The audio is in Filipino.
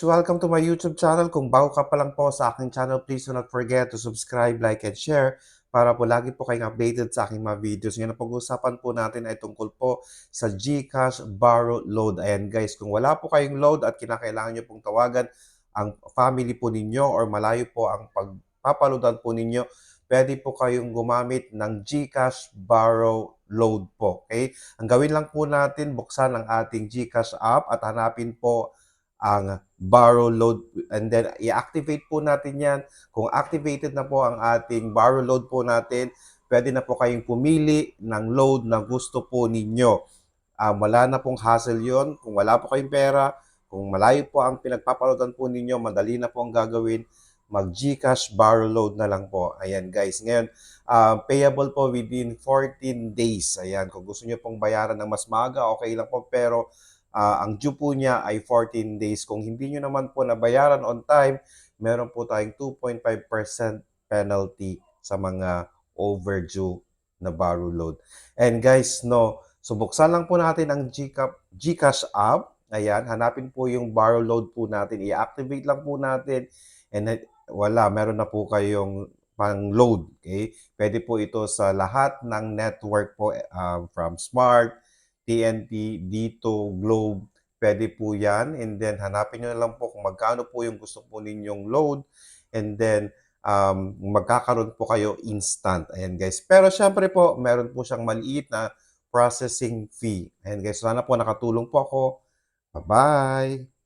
Welcome to my YouTube channel. Kung bago ka pa lang po sa aking channel, please do not forget to subscribe, like, and share para po lagi po kayong updated sa aking mga videos. Ngayon, pag-uusapan po natin ay tungkol po sa GCash Borrow Load. Ayan guys, kung wala po kayong load at kinakailangan nyo pong tawagan ang family po ninyo or malayo po ang pagpapaludan po ninyo, pwede po kayong gumamit ng GCash Borrow Load po. Okay? Ang gawin lang po natin, buksan ang ating GCash app at hanapin po ang borrow load and then i-activate po natin yan. Kung activated na po ang ating borrow load po natin, pwede na po kayong pumili ng load na gusto po ninyo. Um, wala na pong hassle yon Kung wala po kayong pera, kung malayo po ang pinagpapaloadan po ninyo, madali na po ang gagawin, mag Gcash borrow load na lang po. Ayan guys. Ngayon, uh, payable po within 14 days. Ayan, kung gusto niyo pong bayaran ng mas maaga, okay lang po. Pero uh, ang due po niya ay 14 days. Kung hindi nyo naman po nabayaran on time, meron po tayong 2.5% penalty sa mga overdue na borrow load. And guys, no, so buksan lang po natin ang Gcash, app. Ayan, hanapin po yung borrow load po natin. I-activate lang po natin. And wala, meron na po kayong pang load. Okay? Pwede po ito sa lahat ng network po um, from Smart, TNT, dito, Globe, pwede po yan. And then, hanapin nyo na lang po kung magkano po yung gusto po ninyong load. And then, um, magkakaroon po kayo instant. Ayan guys. Pero syempre po, meron po siyang maliit na processing fee. Ayan guys, sana po nakatulong po ako. Bye-bye!